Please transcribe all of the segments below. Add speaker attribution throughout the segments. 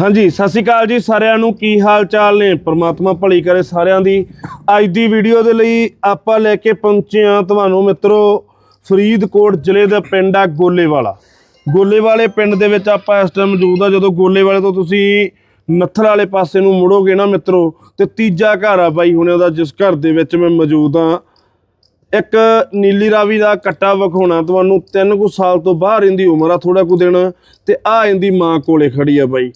Speaker 1: ਹਾਂਜੀ, ਸਤਿ ਸ਼੍ਰੀ ਅਕਾਲ ਜੀ ਸਾਰਿਆਂ ਨੂੰ। ਕੀ ਹਾਲ ਚਾਲ ਨੇ? ਪ੍ਰਮਾਤਮਾ ਭਲੀ ਕਰੇ ਸਾਰਿਆਂ ਦੀ। ਅੱਜ ਦੀ ਵੀਡੀਓ ਦੇ ਲਈ ਆਪਾਂ ਲੈ ਕੇ ਪਹੁੰਚੇ ਹਾਂ ਤੁਹਾਨੂੰ ਮਿੱਤਰੋ ਫਰੀਦਕੋਟ ਜ਼ਿਲ੍ਹੇ ਦਾ ਪਿੰਡ ਆ ਗੋਲੇਵਾਲਾ। ਗੋਲੇਵਾਲੇ ਪਿੰਡ ਦੇ ਵਿੱਚ ਆਪਾਂ ਇਸ ਟਾਈਮ ਮੌਜੂਦ ਆ ਜਦੋਂ ਗੋਲੇਵਾਲੇ ਤੋਂ ਤੁਸੀਂ ਨੱਥਲ ਵਾਲੇ ਪਾਸੇ ਨੂੰ ਮੁੜੋਗੇ ਨਾ ਮਿੱਤਰੋ, ਤੇ ਤੀਜਾ ਘਰ ਆ ਬਾਈ ਹੁਣੇ ਉਹਦਾ ਜਿਸ ਘਰ ਦੇ ਵਿੱਚ ਮੈਂ ਮੌਜੂਦ ਆ ਇੱਕ ਨੀਲੀ ਰਾਵੀ ਦਾ ਕੱਟਾ ਵਿਖਾਉਣਾ ਤੁਹਾਨੂੰ। ਤਿੰਨ ਕੁ ਸਾਲ ਤੋਂ ਬਾਹਰ ਇਹਦੀ ਉਮਰ ਆ ਥੋੜਾ ਕੁ ਦਿਨ, ਤੇ ਆ ਇਹਦੀ ਮਾਂ ਕੋਲੇ ਖੜੀ ਆ ਬਾਈ।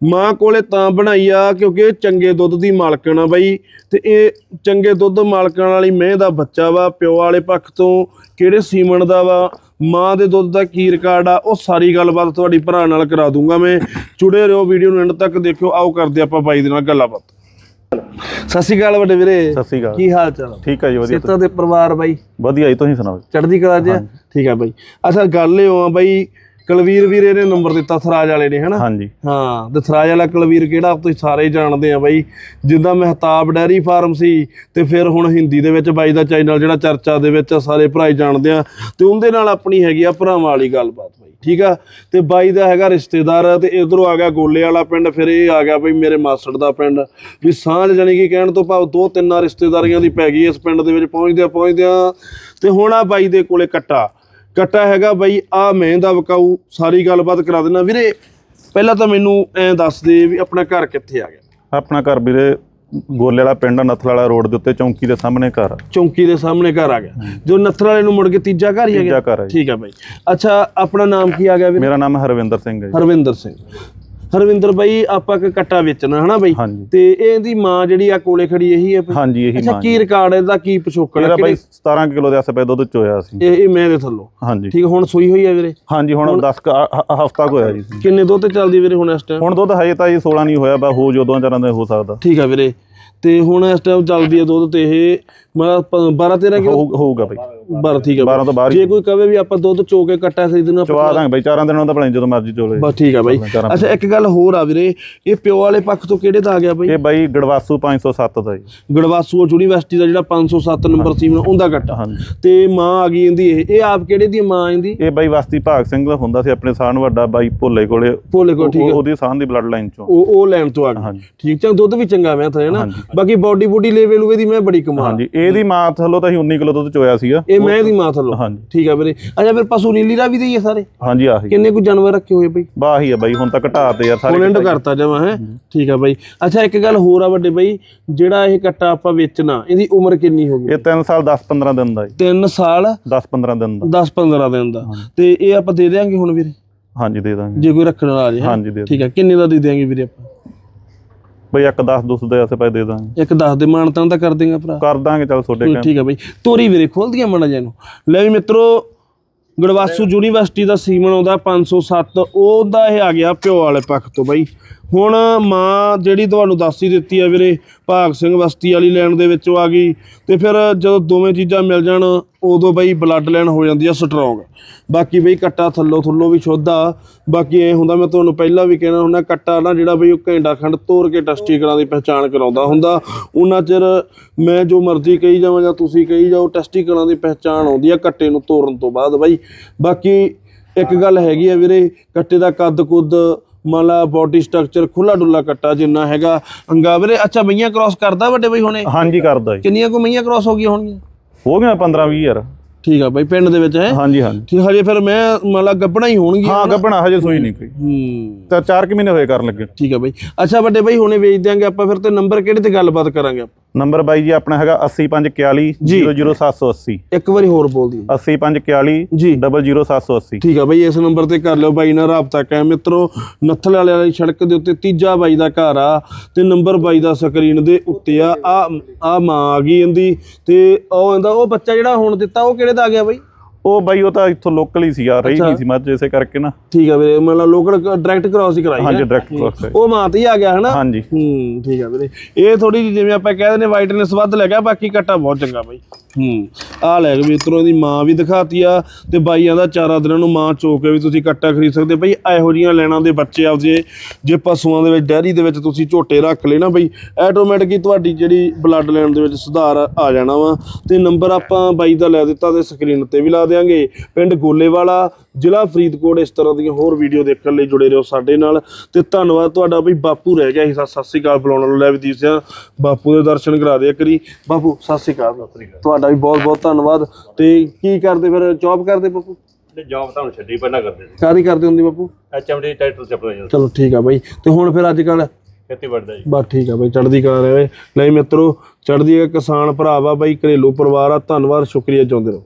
Speaker 1: ਮਾਂ ਕੋਲੇ ਤਾਂ ਬਣਾਈ ਆ ਕਿਉਂਕਿ ਇਹ ਚੰਗੇ ਦੁੱਧ ਦੀ ਮਾਲਕਣ ਆ ਬਾਈ। ਤੇ ਇਹ ਚੰਗੇ ਦੁੱਧ ਮਾਲਕਣ ਵਾਲੀ ਮਹਿ ਦਾ ਬੱਚਾ ਵਾ ਪਿਓ ਵਾਲੇ ਪੱਖ ਤੋਂ ਕਿਹੜੇ ਸੀਮਨ ਦਾ ਵਾ ਮਾਂ ਦੇ ਦੁੱਧ ਦਾ ਕੀ ਰਿਕਾਰਡ ਆ ਉਹ ਸਾਰੀ ਗੱਲਬਾਤ ਤੁਹਾਡੀ ਭਰਾ ਨਾਲ ਕਰਾ ਦੂੰਗਾ ਮੈਂ। ਜੁੜੇ ਰਹੋ ਵੀਡੀਓ ਨੂੰ ਐਂਡ ਤੱਕ ਦੇਖਿਓ ਆਓ ਕਰਦੇ ਆਪਾਂ ਬਾਈ ਦੇ ਨਾਲ ਗੱਲਬਾਤ। ਸਤਿ ਸ਼੍ਰੀ ਅਕਾਲ ਵੱਡੇ ਵੀਰੇ।
Speaker 2: ਸਤਿ ਸ੍ਰੀ ਅਕਾਲ।
Speaker 1: ਕੀ ਹਾਲ ਚਾਲ?
Speaker 2: ਠੀਕ ਹੈ ਜੀ ਵਧੀਆ
Speaker 1: ਸੇਤਾ ਦੇ ਪਰਿਵਾਰ ਬਾਈ?
Speaker 2: ਵਧੀਆ ਜੀ ਤੁਸੀਂ ਸੁਣਾਓ।
Speaker 1: ਚੜ੍ਹਦੀ ਕਲਾ ਆ? ਠੀਕ ਆ ਬਾਈ। ਅਸਲ ਗੱਲ ਇਹ ਆ ਬਾਈ ਕੁਲਵੀਰ ਵੀਰੇ ਨੇ ਨੰਬਰ ਦਿੱਤਾ ਥਰਾਜ ਵਾਲੇ ਨੇ ਹਨਾ?
Speaker 2: ਹਾਂਜੀ।
Speaker 1: ਹਾਂ ਤੇ ਥਰਾਜ ਵਾਲਾ ਕੁਲਵੀਰ ਕਿਹੜਾ ਤੁਸੀਂ ਸਾਰੇ ਹੀ ਜਾਣਦੇ ਆ ਬਾਈ। ਜਿੱਦਾਂ ਮਹਿਤਾਬ ਡੈਰੀ ਫਾਰਮ ਸੀ ਤੇ ਫਿਰ ਹੁਣ ਹਿੰਦੀ ਦੇ ਵਿੱਚ ਬਾਈ ਦਾ ਚੈਨਲ ਜਿਹੜਾ ਚਰਚਾ ਦੇ ਵਿੱਚ ਆ, ਸਾਰੇ ਭਰਾ ਹੀ ਜਾਣਦੇ ਆ। ਤੇ ਉਹਦੇ ਨਾਲ ਆਪਣੀ ਹੈਗੀ ਆ ਭਰਾਵਾਂ ਵਾਲੀ ਗੱਲਬਾਤ ਬਾਈ ਠੀਕ ਆ? ਤੇ ਬਾਈ ਦਾ ਹੈਗਾ ਰਿਸ਼ਤੇਦਾਰ ਤੇ ਇਧਰੋਂ ਆ ਗਿਆ ਗੋਲੇ ਵਾਲਾ ਪਿੰਡ ਫਿਰ ਇਹ ਆ ਗਿਆ ਬਈ ਮੇਰੇ ਮਾਸੜ ਦਾ ਪਿੰਡ। ਵੀ ਸਾਂਝ ਜਾਣੀ ਕਿ ਕਹਿਣ ਤੋਂ ਭਾਵ ਦੋ ਤਿੰਨਾਂ ਰਿਸ਼ਤੇਦਾਰੀਆਂ ਦੀ ਪੈ ਗਈ ਇਸ ਪਿੰਡ ਦੇ ਵਿੱਚ ਪਹੁੰਚਦਿਆਂ ਪਹੁੰਚਦਿਆਂ ਤੇ ਹੁਣ ਆ ਬਾਈ ਦੇ ਕੋਲੇ ਕੱਟਾ। ਕੱਟਾ ਹੈਗਾ ਬਾਈ ਆ ਮੈਂ ਦਾ ਵਕਾਊ ਸਾਰੀ ਗੱਲਬਾਤ ਕਰਾ ਦੇਣਾ ਵੀਰੇ ਪਹਿਲਾਂ ਤਾਂ ਮੈਨੂੰ ਐਂ ਦੱਸ ਦੇ ਵੀ ਆਪਣਾ ਘਰ ਕਿੱਥੇ ਆ ਗਿਆ?
Speaker 2: ਆਪਣਾ ਘਰ ਵੀਰੇ ਗੋਲੇ ਵਾਲਾ ਪਿੰਡ ਨਥਲ ਵਾਲਾ ਰੋਡ ਦੇ ਉੱਤੇ ਚੌਂਕੀ ਦੇ ਸਾਹਮਣੇ ਘਰ ਆ।
Speaker 1: ਚੌਂਕੀ ਦੇ ਸਾਹਮਣੇ ਘਰ ਆ ਗਿਆ। ਜੋ ਨੱਥਰ ਵਾਲੇ ਨੂੰ ਮੁੜ ਕੇ ਤੀਜਾ ਘਰ ਹੀ ਆ
Speaker 2: ਤੀਜਾ
Speaker 1: ਗਿਆ
Speaker 2: ਘਰ ਜੀ।
Speaker 1: ਠੀਕ ਆ ਬਾਈ। ਅੱਛਾ ਆਪਣਾ ਨਾਮ ਕੀ ਆ ਗਿਆ ਵੀਰੇ?
Speaker 2: ਮੇਰਾ ਨਾਮ ਹਰਵਿੰਦਰ ਸਿੰਘ ਹੈ ਜੀ।
Speaker 1: ਹਰਵਿੰਦਰ ਸਿੰਘ। ਹਰਵਿੰਦਰ ਬਾਈ ਆਪਾਂ ਇੱਕ ਕੱਟਾ ਵੇਚਣਾ ਹਨਾ ਬਾਈ?
Speaker 2: ਹਾਂਜੀ।
Speaker 1: ਤੇ ਇਹਦੀ ਮਾਂ ਜਿਹੜੀ ਆ ਕੋਲੇ ਖੜੀ ਇਹੀ ਬਾਈ?
Speaker 2: ਹਾਂਜੀ ਇਹੀ
Speaker 1: ਅੱਛਾ
Speaker 2: ਮਾਂ
Speaker 1: ਕੀ ਰਿਕਾਰਡ ਇਹਦਾ ਕੀ ਪਿਛੋਕੜ ਹੈ
Speaker 2: ਬਾਈ 17 ਕਿਲੋ ਦੇ ਆਸ-ਪਾਸ ਦੁੱਧ ਚੋਇਆ ਸੀ।
Speaker 1: ਇਹ ਇਹ ਮੈਂ ਦੇ ਥੱਲੋਂ।
Speaker 2: ਹਾਂਜੀ।
Speaker 1: ਠੀਕ ਆ, ਹੁਣ ਸੂਈ ਹੋਈ ਹੈ ਵੀਰੇ?
Speaker 2: ਹਾਂਜੀ ਹੁਣ 10 ਹਫਤਾ ਕੁ ਹੋਇਆ ਜੀ।
Speaker 1: ਕਿੰਨੇ ਦੁੱਧ ਤੇ ਚੱਲਦੀ ਵੀਰੇ ਹੁਣ ਇਸ ਟਾਈਮ
Speaker 2: ਹੁਣ ਦੁੱਧ ਹਜੇ ਤਾਂ ਜੀ 16 ਨਹੀਂ ਹੋਇਆ ਬਾ ਹੋ ਜਦੋਂ ਚਾਰਾਂ ਦਾ ਹੋ ਸਕਦਾ।
Speaker 1: ਠੀਕ ਆ ਵੀਰੇ। ਤੇ ਹੁਣ ਇਸ ਟਾਈਮ ਚੱਲਦੀ ਹੈ ਦੁੱਧ ਤੇ ਇਹ ਮਤਲਬ 12 13 ਕਿਲੋ?
Speaker 2: ਹੋਊ- ਹੋਊਗਾ ਬਾਈ।
Speaker 1: 12 ਠੀਕ ਆ
Speaker 2: 12 ਤੋਂ ਬਾਹਰ ਹੀ
Speaker 1: ਜੇ ਕੋਈ ਕਵੇ ਵੀ ਆਪਾਂ ਦੁੱਧ ਚੋ ਕੇ ਕੱਟਾ ਖਰੀਦਣਾ
Speaker 2: ਚਵਾ ਦਾਂਗੇ ਬਾਈ ਚਾਰਾਂ ਦਿਨਾਂ ਦਾ ਭਲੇ ਜਦੋਂ ਮਰਜ਼ੀ ਚੋਲੇ
Speaker 1: ਬਸ ਠੀਕ ਆ ਬਾਈ। ਅੱਛਾ ਇੱਕ ਗੱਲ ਹੋਰ ਆ ਵੀਰੇ ਇਹ ਪਿਓ ਵਾਲੇ ਪੱਖ ਤੋਂ ਕਿਹੜੇ ਦਾ ਆ ਗਿਆ ਬਾਈ?
Speaker 2: ਇਹ ਬਾਈ ਗੜਵਾਸੂ 507 ਦਾ ਜੀ।
Speaker 1: ਗੜਵਾਸੂ ਯੂਨੀਵਰਸਿਟੀ ਦਾ ਜਿਹੜਾ 507 ਨੰਬਰ ਸੀ ਉਹਦਾ ਕੱਟਾ ਤੇ ਮਾਂ ਆ ਗਈ ਇਹਦੀ ਇਹ। ਇਹ ਆਪ ਕਿਹੜੇ ਦੀ ਮਾਂ ਇਹਦੀ?
Speaker 2: ਇਹ ਬਾਈ ਵਸਤੀ ਭਾਗ ਸਿੰਘ ਦਾ ਹੁੰਦਾ ਸੀ ਆਪਣੇ ਸਾਹਣ ਵੱਡਾ ਬਾਈ ਭੋਲੇ ਕੋਲੇ।
Speaker 1: ਭੋਲੇ ਕੋ ਠੀਕ ਆ
Speaker 2: ਉਹਦੀ ਸਾਹਣ ਦੀ ਬਲੱਡ ਲਾਈਨ ਚੋਂ।
Speaker 1: ਉਹ ਉਹ ਲੈਣ ਤੋਂ ਆ ਗਈ। ਠੀਕ ਚੰਗ ਦੁੱਧ ਵੀ ਚੰਗਾ ਮੈਂ ਤਾਂ ਹੈ ਨਾ। ਬਾਕੀ ਬਾਡੀ ਬੂਡੀ ਲੈਵਲ ਉਹਦੀ ਮੈਂ ਬੜੀ ਕਮਾਲ।
Speaker 2: ਹਾਂਜੀ ਇਹਦੀ ਮਾਂ ਥੱਲੋਂ ਤਾਂ ਅਸੀਂ 19 ਕਿਲੋ ਦੁੱਧ ਚੋਇਆ ਸੀਗਾ।
Speaker 1: ਇਹ ਮੈਂ ਦੀ ਮਾਂ ਥੱਲੋਂ।
Speaker 2: ਹਾਂਜੀ।
Speaker 1: ਠੀਕ ਆ ਵੀਰੇ। ਅੱਛਾ ਫਿਰ ਪਸ਼ੂ ਨੀਲੀ ਦਾ ਵੀ ਦੇ ਹੀ ਆ ਸਾਰੇ?
Speaker 2: ਹਾਂਜੀ ਆਹੀ।
Speaker 1: ਕਿੰਨੇ ਕੁ ਜਾਨਵਰ ਰੱਖੇ ਹੋਏ ਬਈ?
Speaker 2: ਬਾਹ ਆ ਬਾਈ ਹੁਣ ਤਾਂ ਘਟਾ ਤੇ ਯਾਰ ਸਾਰੇ
Speaker 1: ਐਂਡ ਕਰਤਾ ਜਮਾ ਹੈ? ਠੀਕ ਆ ਬਾਈ। ਅੱਛਾ ਇੱਕ ਗੱਲ ਹੋਰ ਆ ਵੱਡੇ ਬਾਈ ਜਿਹੜਾ ਇਹ ਕੱਟਾ ਆਪਾਂ ਵੇਚਣਾ ਇਹਦੀ ਉਮਰ ਕਿੰਨੀ ਹੋ ਗਈ?
Speaker 2: ਇਹ 3 ਸਾਲ 10 15 ਦਿਨ ਦਾ ਜੀ।
Speaker 1: 3 ਸਾਲ
Speaker 2: 10 15 ਦਿਨ ਦਾ।
Speaker 1: 10 15 ਦਿਨ ਦਾ। ਤੇ ਇਹ ਆਪਾਂ ਦੇ ਦੇਾਂਗੇ ਹੁਣ ਵੀਰੇ?
Speaker 2: ਹਾਂਜੀ ਦੇ ਦਾਂਗੇ।
Speaker 1: ਜੇ ਕੋਈ ਰੱਖਣ ਵਾਲਾ ਆ ਜੇ ਠੀਕ ਆ ਕਿੰਨੇ ਦਾ ਦੇ ਦੇਾਂਗੇ ਵੀਰੇ ਆਪਾਂ?
Speaker 2: ਬਈ ਇੱਕ 10 ਦੁੱਸ ਦੇ ਆਸੇ ਪਾਸੇ ਦੇ ਦਾਂਗੇ।
Speaker 1: ਇੱਕ 10 ਦੇ ਮਾਨਤਾਂ ਤਾਂ ਕਰ ਦੇਗਾ ਭਰਾ।
Speaker 2: ਕਰ ਦਾਂਗੇ ਚੱਲ ਤੁਹਾਡੇ ਕਹਿਣ।
Speaker 1: ਠੀਕ ਆ ਬਾਈ। ਤੋਰੀ ਵੀਰੇ ਖੋਲਦੀਆਂ ਮਣਾ ਨੂੰ ਲੈ ਵੀ ਮਿੱਤਰੋ ਗੜਵਾਸੂ ਯੂਨੀਵਰਸਿਟੀ ਦਾ ਸੀਮਨ ਆਉਂਦਾ 507 ਉਹਦਾ ਇਹ ਆ ਗਿਆ ਪਿਓ ਵਾਲੇ ਪੱਖ ਤੋਂ ਬਾਈ। ਹੁਣ ਮਾਂ ਜਿਹੜੀ ਤੁਹਾਨੂੰ ਦੱਸ ਹੀ ਦਿੱਤੀ ਆ ਵੀਰੇ, ਭਾਗ ਸਿੰਘ ਬਸਤੀ ਵਾਲੀ ਲੈਣ ਦੇ ਵਿੱਚੋਂ ਆ ਗਈ, ਤੇ ਫਿਰ ਜਦੋਂ ਦੋਵੇਂ ਚੀਜ਼ਾਂ ਮਿਲ ਜਾਣ, ਉਦੋਂ ਬਈ ਬਲੱਡ ਲਾਈਨ ਹੋ ਜਾਂਦੀ ਆ ਸਟਰੋਂਗ ਬਾਕੀ ਬਈ ਕੱਟਾ ਥੱਲੋਂ ਥੱਲੋਂ ਵੀ ਸ਼ੁੱਧ ਆ। ਬਾਕੀ ਐ ਹੁੰਦਾ, ਮੈਂ ਤੁਹਾਨੂੰ ਪਹਿਲਾਂ ਵੀ ਕਹਿਣਾ ਹੁੰਦਾ, ਕੱਟਾ ਨਾ ਜਿਹੜਾ ਬਈ ਉਹ ਘੈਂਡਾ ਖੰਡ ਤੋੜ ਕੇ ਟੈਸਟੀਕਲਾਂ ਦੀ ਪਹਿਚਾਣ ਕਰਾਉਂਦਾ ਹੁੰਦਾ। ਉਹਨਾਂ ਚਿਰ ਮੈਂ ਜੋ ਮਰਜ਼ੀ ਕਹੀ ਜਾਵਾਂ ਜਾਂ ਤੁਸੀਂ ਕਹੀ ਜਾਓ ਟੈਸਟੀਕਲਾਂ ਦੀ ਪਹਿਚਾਣ ਆਉਂਦੀ ਆ ਕੱਟੇ ਨੂੰ ਤੋੜਨ ਤੋਂ ਬਾਅਦ ਬਈ। ਬਾਕੀ ਇੱਕ ਗੱਲ ਹੈਗੀ ਆ ਵੀਰੇ, ਕੱਟੇ ਦਾ ਕੱਦ ਕੁੱਦ ਮੰਨ ਲਾ ਬਾਡੀ ਸਟਰਕਚਰ ਖੁੱਲਾ ਡੁੱਲਾ ਕੱਟਾ ਜਿੰਨਾ ਹੈਗਾ। ਅੰਗਾ ਵੀਰੇ ਅੱਛਾ ਮਈਆਂ ਕ੍ਰਾਸ ਕਰਦਾ ਵੱਡੇ ਬਈ ਹੁਣੇ?
Speaker 2: ਹਾਂਜੀ ਕਰਦਾ ਜੀ।
Speaker 1: ਕਿੰਨੀਆਂ ਕੋ ਮਈਆਂ ਕ੍ਰਾਸ ਹੋ ਗਈਆਂ ਹੋਣਗੀਆਂ?
Speaker 2: ਹੋ ਗਿਆ 15 20 ਯਾਰ
Speaker 1: ਠੀਕ ਆ ਬਾਈ ਪਿੰਡ ਦੇ ਵਿੱਚ ਹੈ?
Speaker 2: ਹਾਂਜੀ ਹਾਂਜੀ।
Speaker 1: ਠੀਕ ਹਜੇ ਫਿਰ ਮੈਂ ਮੰਨ ਲਾ ਗੱਬਣਾ ਹੀ ਹੋਣਗੀਆਂ
Speaker 2: ਹਾਂ ਗੱਬਣਾ ਹਜੇ ਸੂਈ ਨਹੀਂ ਕੋਈ।
Speaker 1: ਹੂੰ।
Speaker 2: ਤਾਂ 4 ਕਿ ਮਹੀਨੇ ਹੋਏ ਕਰਨ ਲੱਗੇ।
Speaker 1: ਠੀਕ ਆ ਬਾਈ। ਅੱਛਾ ਵੱਡੇ ਬਾਈ ਹੁਣੇ ਵੇਚ ਦਿਆਂਗੇ ਆਪਾਂ ਫਿਰ ਤੇ ਨੰਬਰ ਕਿਹੜੇ ਤੇ ਗੱਲਬਾਤ ਕਰਾਂਗੇ ਆਪਾਂ?
Speaker 2: ਨੰਬਰ ਬਾਈ ਜੀ ਆਪਣਾ ਹੈਗਾ 8541
Speaker 1: ਜੀ।
Speaker 2: 00780
Speaker 1: ਇੱਕ ਵਾਰੀ ਹੋਰ ਬੋਲ ਦਿਓ।
Speaker 2: 8541
Speaker 1: ਜੀ।
Speaker 2: 00780
Speaker 1: ਠੀਕ ਆ ਬਾਈ ਇਸ ਨੰਬਰ ਤੇ ਕਰ ਲਿਓ ਬਾਈ ਨਾਲ ਰਾਬਤਾ ਕਾਇਮ। ਮਿੱਤਰੋ ਨੱਥਲ ਵਾਲੇ ਵਾਲੀ ਸੜਕ ਦੇ ਉੱਤੇ ਤੀਜਾ ਬਾਈ ਦਾ ਘਰ ਆ ਤੇ ਨੰਬਰ ਬਾਈ ਦਾ ਸਕਰੀਨ ਦੇ ਉੱਤੇ ਆ ਆ ਆ ਮਾਂ ਆ ਗਈ ਇਹਦੀ ਤੇ ਉਹ ਇਹਦਾ ਉਹ ਬੱਚਾ ਜਿਹੜਾ ਹੁਣ ਦਿੱਤਾ ਉਹ ਕਿਹੜੇ ਦਾ ਆ ਗਿਆ ਬਾਈ?
Speaker 2: ਉਹ ਬਾਈ ਉਹ ਤਾਂ ਇੱਥੋਂ ਲੋਕਲ ਹੀ ਸੀਗਾ ਰਹੀ ਨਹੀਂ ਸੀ ਮੱਝ ਇਸੇ ਕਰਕੇ ਨਾ।
Speaker 1: ਠੀਕ ਆ ਵੀਰੇ ਮਤਲਬ ਲੋਕਲ ਡਾਇਰੈਕਟ ਕ੍ਰਾਸ ਹੀ ਕਰਾਈ
Speaker 2: ਹਾਂਜੀ ਡਾਇਰੈਕਟ ਕ੍ਰੋਸ
Speaker 1: ਉਹ ਮਾਂ ਤੇ ਹੀ ਆ ਗਿਆ ਹਨਾ?
Speaker 2: ਹਾਂਜੀ।
Speaker 1: ਹੂੰ ਠੀਕ ਆ ਵੀਰੇ। ਇਹ ਥੋੜੀ ਜਿਹੀ ਜਿਵੇਂ ਆਪਾਂ ਕਹਿੰਦੇ ਨੇ ਵਾਈਟਨੈਸ ਵੱਧ ਲੈ ਗਿਆ ਬਾਕੀ ਕੱਟਾ ਬਹੁਤ ਚੰਗਾ ਬਾਈ। ਹੂੰ ਆ ਲੈ ਵੀ ਇਤਰੋਂ ਦੀ ਮਾਂ ਵੀ ਦਿਖਾਤੀ ਆ ਤੇ ਬਾਈਆਂ ਦਾ ਚਾਰਾ ਦਿਨਾਂ ਨੂੰ ਮਾਂ ਚੋ ਕੇ ਵੀ ਤੁਸੀਂ ਕੱਟਾ ਖਰੀਦ ਸਕਦੇ ਬਈ ਇਹੋ ਜੀਆਂ ਲੈਣਾ ਦੇ ਬੱਚੇ ਆਪਦੇ ਜੇ ਪਸ਼ੂਆਂ ਦੇ ਵਿੱਚ ਡੈਰੀ ਦੇ ਵਿੱਚ ਤੁਸੀਂ ਝੋਟੇ ਰੱਖ ਲੈ ਨਾ ਬਈ ਆਟੋਮੈਟਿਕ ਹੀ ਤੁਹਾਡੀ ਜਿਹੜੀ ਬਲੱਡ ਲੈਣ ਦੇ ਵਿੱਚ ਸੁਧਾਰ ਆ ਜਾਣਾ ਵਾ। ਤੇ ਨੰਬਰ ਆਪਾਂ ਬਾਈ ਦਾ ਲੈ ਦਿੱਤਾ ਤੇ ਸਕਰੀਨ ਤੇ ਵੀ ਲਾ ਦਿਆਂਗੇ। ਪਿੰਡ ਗੋਲੇਵਾਲਾ ਜ਼ਿਲ੍ਹਾ ਫਰੀਦਕੋਟ ਇਸ ਤਰ੍ਹਾਂ ਦੀਆਂ ਹੋਰ ਵੀਡੀਓ ਦੇਖਣ ਲਈ ਜੁੜੇ ਰਹੋ ਸਾਡੇ ਨਾਲ। ਤੇ ਧੰਨਵਾਦ ਤੁਹਾਡਾ ਬਈ ਬਾਪੂ ਰਹਿ ਗਿਆ ਸੀ। ਸਤਿ ਸ੍ਰੀ ਅਕਾਲ ਬੁਲਾਉਣ ਵਾਲਾ ਲੈ ਵੀ ਦੀਸਿਆ ਬਾਪੂ ਦੇ ਦਰਸ਼ਨ ਕਰਾ ਦਿਆ ਕਰੀ। ਬਾਪੂ ਸਤਿ ਸ੍ਰੀ ਅਕਾਲ। ਤੁਹਾਡਾ ਵੀ ਬਹੁਤ ਬਹੁਤ ਧੰਨਵਾਦ। ਤੇ ਕੀ ਕਰਦੇ ਫਿਰ? ਜੌਬ ਕਰਦੇ ਬਾਪੂ?
Speaker 3: ਤੇ ਜੌਬ ਤੁਹਾਨੂੰ ਛੱਡੀ ਪਹਿਲਾਂ ਕਰਦੇ ਸੀ।
Speaker 1: ਕਾਦੀ ਕਰਦੇ ਹੁੰਦੀ ਬਾਪੂ?
Speaker 3: ਐਚਐਮਡੀ ਟਾਈਟਲ ਚੱਪਦਾ
Speaker 1: ਚਲੋ ਠੀਕ ਆ ਬਾਈ। ਤੇ ਹੁਣ ਫਿਰ ਅੱਜ ਕੱਲ
Speaker 3: ਖੇਤੀ ਵੜਦਾ ਜੀ।
Speaker 1: ਬਸ ਠੀਕ ਆ ਬਾਈ ਚੜ੍ਹਦੀ ਕਲਾ ਰਹੇ। ਨਹੀਂ ਮਿੱਤਰੋ ਚੜ੍ਹਦੀ ਕਿਸਾਨ ਭਰਾ ਵਾ ਬਾਈ ਘਰੇਲੂ ਪਰਿਵਾਰ ਆ। ਧੰਨਵਾਦ ਸ਼ੁਕਰੀਆ ਚਾਹੁੰਦੇ ਰਹੋ।